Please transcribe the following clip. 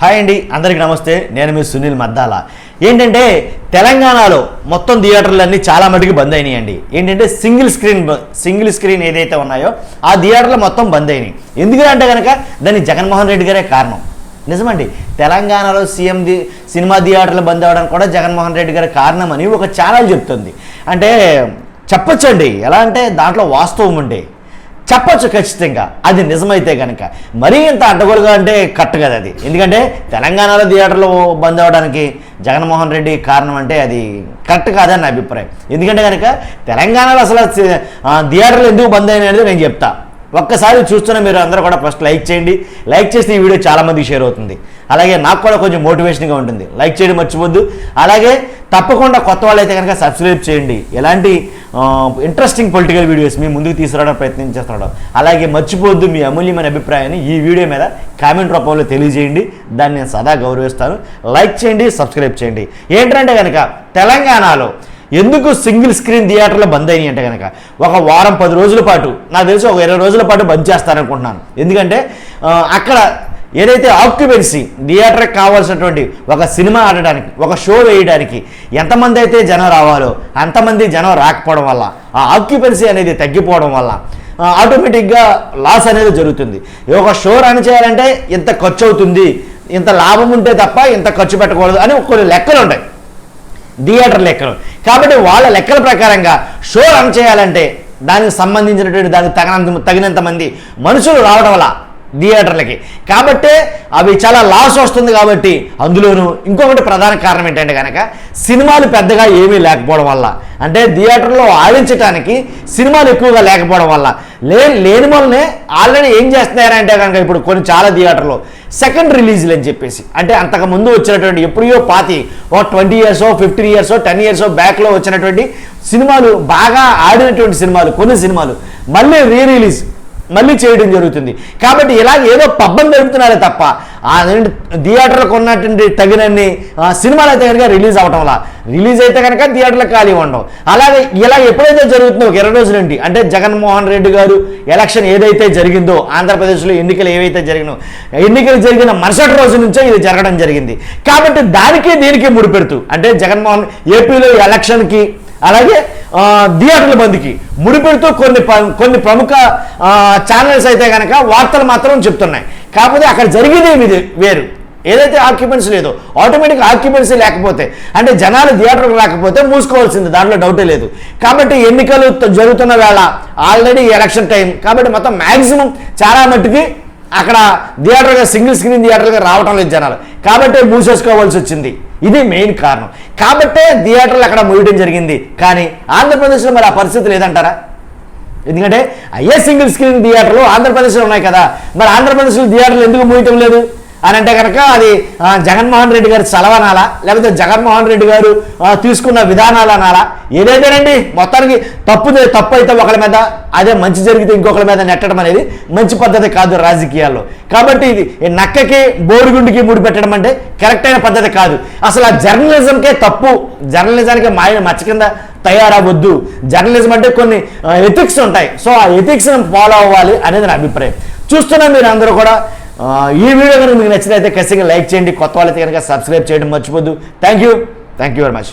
Hi అండి అందరికీ నమస్తే. నేను మీ సునీల్ మద్దాల. ఏంటంటే తెలంగాణలో మొత్తం థియేటర్లన్నీ చాలా మటుకు బంద్ అయినాయండి. ఏంటంటే సింగిల్ స్క్రీన్ సింగిల్ స్క్రీన్ ఏదైతే ఉన్నాయో ఆ థియేటర్లు మొత్తం బంద్ అయినాయి. ఎందుకంటే కనుక దాన్ని జగన్మోహన్ రెడ్డి గారే కారణం. నిజమండి తెలంగాణలో సీఎం ది సినిమా థియేటర్లు బంద్ అవ్వడానికి కూడా జగన్మోహన్ రెడ్డి గారి కారణం అని ఒక ఛానల్ చెప్తుంది. అంటే చెప్పొచ్చండి. ఎలా అంటే దాంట్లో వాస్తవం ఉండే చెప్పొచ్చు ఖచ్చితంగా. అది నిజమైతే కనుక మరీ ఇంత అడ్డగోలుగా అంటే కట్ట కదా అది. ఎందుకంటే తెలంగాణలో థియేటర్లు బంద్ అవ్వడానికి జగన్మోహన్ రెడ్డి కారణం అంటే అది కరెక్ట్ కాదని నా అభిప్రాయం. ఎందుకంటే కనుక తెలంగాణలో అసలు థియేటర్లు ఎందుకు బంద్ అయినాయి అనేది నేను చెప్తా. ఒక్కసారి చూస్తున్న మీరు అందరూ కూడా ఫస్ట్ లైక్ చేయండి. లైక్ చేస్తే ఈ వీడియో చాలామందికి షేర్ అవుతుంది. అలాగే నాకు కూడా కొంచెం మోటివేషన్గా ఉంటుంది. లైక్ చేయడం మర్చిపోద్దు అలాగే తప్పకుండా కొత్త వాళ్ళైతే కనుక సబ్స్క్రైబ్ చేయండి. ఎలాంటి ఇంట్రెస్టింగ్ పొలిటికల్ వీడియోస్ మీ ముందుకు తీసుకురావడం ప్రయత్నం చేస్తున్నాడు. అలాగే మర్చిపోద్దు మీ అమూల్యమైన అభిప్రాయాన్ని ఈ వీడియో మీద కామెంట్ రూపంలో తెలియజేయండి. దాన్ని నేను సదా గౌరవిస్తాను. లైక్ చేయండి సబ్స్క్రైబ్ చేయండి. ఏంటంటే కనుక తెలంగాణలో ఎందుకు సింగిల్ స్క్రీన్ థియేటర్లు బంద్ అయినాయి అంటే కనుక ఒక వారం పది రోజుల పాటు నాకు తెలిసి ఒక ఇరవై రోజుల పాటు బంద్ చేస్తారనుకుంటున్నాను. ఎందుకంటే అక్కడ ఏదైతే ఆక్యుపెన్సీ థియేటర్కి కావాల్సినటువంటి ఒక సినిమా ఆడడానికి ఒక షో వేయడానికి ఎంతమంది అయితే జనం రావాలో అంతమంది జనం రాకపోవడం వల్ల ఆ ఆక్యుపెన్సీ అనేది తగ్గిపోవడం వల్ల ఆటోమేటిక్గా లాస్ అనేది జరుగుతుంది. ఒక షో రన్ చేయాలంటే ఇంత ఖర్చు అవుతుంది ఇంత లాభం ఉంటే తప్ప ఇంత ఖర్చు పెట్టకూడదు అని కొన్ని లెక్కలు ఉంటాయి థియేటర్ లెక్కలు. కాబట్టి వాళ్ళ లెక్కల ప్రకారంగా షో రన్ చేయాలంటే దానికి సంబంధించినటువంటి దానికి తగినంత తగినంత మంది మనుషులు రావడం వల్ల థియేటర్లకి. కాబట్టే అవి చాలా లాస్ వస్తుంది కాబట్టి అందులోనూ ఇంకొకటి ప్రధాన కారణం ఏంటంటే కనుక సినిమాలు పెద్దగా ఏమీ లేకపోవడం వల్ల. అంటే థియేటర్లో ఆడించడానికి సినిమాలు ఎక్కువగా లేకపోవడం వల్ల. లే లేని వల్లనే ఆల్రెడీ ఏం చేస్తున్నారంటే కనుక ఇప్పుడు కొన్ని చాలా థియేటర్లో. సెకండ్ రిలీజ్లు అని చెప్పేసి. అంటే అంతకు ముందు వచ్చినటువంటి ఎప్పుడో పాతి ఓ twenty years fifteen years ten years బ్యాక్లో వచ్చినటువంటి సినిమాలు బాగా ఆడినటువంటి సినిమాలు కొన్ని సినిమాలు. మళ్ళీ రీ రిలీజ్ మళ్ళీ చేయడం జరుగుతుంది. కాబట్టి ఇలాగ ఏదో పబ్బం జరుగుతున్నారే తప్ప ఆ రెండు థియేటర్లకు ఉన్నటువంటి తగినన్ని సినిమాలు అయితే కనుక రిలీజ్ అవటం వల్ల రిలీజ్ అయితే కనుక థియేటర్లకు ఖాళీ ఉండవు. అలాగే ఇలా ఎప్పుడైతే జరుగుతుందో ఒక ఇరవై రోజుల నుండి అంటే జగన్మోహన్ రెడ్డి గారు ఎలక్షన్ ఏదైతే జరిగిందో ఆంధ్రప్రదేశ్లో ఎన్నికలు ఏవైతే జరిగినో ఎన్నికలు జరిగిన మరుసటి రోజు నుంచే ఇది జరగడం జరిగింది. కాబట్టి దానికి దీనికి ముడిపెడుతూ అంటే జగన్మోహన్ ఏపీలో ఎలక్షన్కి అలాగే థియేటర్ల బంద్కి. ముడిపెడుతూ కొన్ని కొన్ని ప్రముఖ ఛానల్స్ అయితే కనుక వార్తలు మాత్రం చెప్తున్నాయి. కాకపోతే అక్కడ జరిగేది వేరు. ఏదైతే ఆక్యుపెన్సీ లేదో ఆటోమేటిక్ ఆక్యుపెన్సీ లేకపోతే అంటే జనాలు థియేటర్కి రాకపోతే మూసుకోవాల్సింది దాంట్లో డౌటే లేదు. కాబట్టి ఎన్నికలు జరుగుతున్న వేళ ఆల్రెడీ ఎలక్షన్ టైం కాబట్టి మొత్తం మ్యాక్సిమం చాలా మట్టుకి అక్కడ థియేటర్గా సింగిల్ స్క్రీన్ థియేటర్గా రావటం లేదు జనాలు. కాబట్టి మూసేసుకోవాల్సి వచ్చింది. ఇది మెయిన్ కారణం. కాబట్టే థియేటర్లు అక్కడ మూయడం జరిగింది. కానీ ఆంధ్రప్రదేశ్లో మరి ఆ పరిస్థితి లేదంటారా? ఎందుకంటే అయ్యే సింగిల్ స్క్రీన్ థియేటర్లు ఆంధ్రప్రదేశ్లో ఉన్నాయి కదా. మరి ఆంధ్రప్రదేశ్లో థియేటర్లు ఎందుకు మూయటం లేదు? అని అంటే కనుక అది జగన్మోహన్ రెడ్డి గారి చలవనాలా లేకపోతే జగన్మోహన్ రెడ్డి గారు తీసుకున్న విధానాలు అనాలా ఏదైతేనండి మొత్తానికి తప్పు తప్పు అయితే ఒకరి మీద అదే మంచి జరిగితే ఇంకొకరి మీద నెట్టడం అనేది మంచి పద్ధతి కాదు రాజకీయాల్లో. కాబట్టి ఇది నక్కకి బోరుగుండికి ముడి పెట్టడం అంటే కరెక్ట్ అయిన పద్ధతి కాదు. అసలు ఆ జర్నలిజంకే తప్పు. జర్నలిజానికి మాయ మచ్చ కింద తయారవద్దు. జర్నలిజం అంటే కొన్ని ఎథిక్స్ ఉంటాయి. సో ఆ ఎథిక్స్ని ఫాలో అవ్వాలి అనేది నా అభిప్రాయం. చూస్తున్నా మీరు అందరూ కూడా ఈ వీడియో కనుక మీకు నచ్చినైతే ఖచ్చితంగా లైక్ చేయండి. కొత్త వాళ్ళైతే కనుక సబ్స్క్రైబ్ చేయడం మర్చిపోద్దు. Thank you thank you very much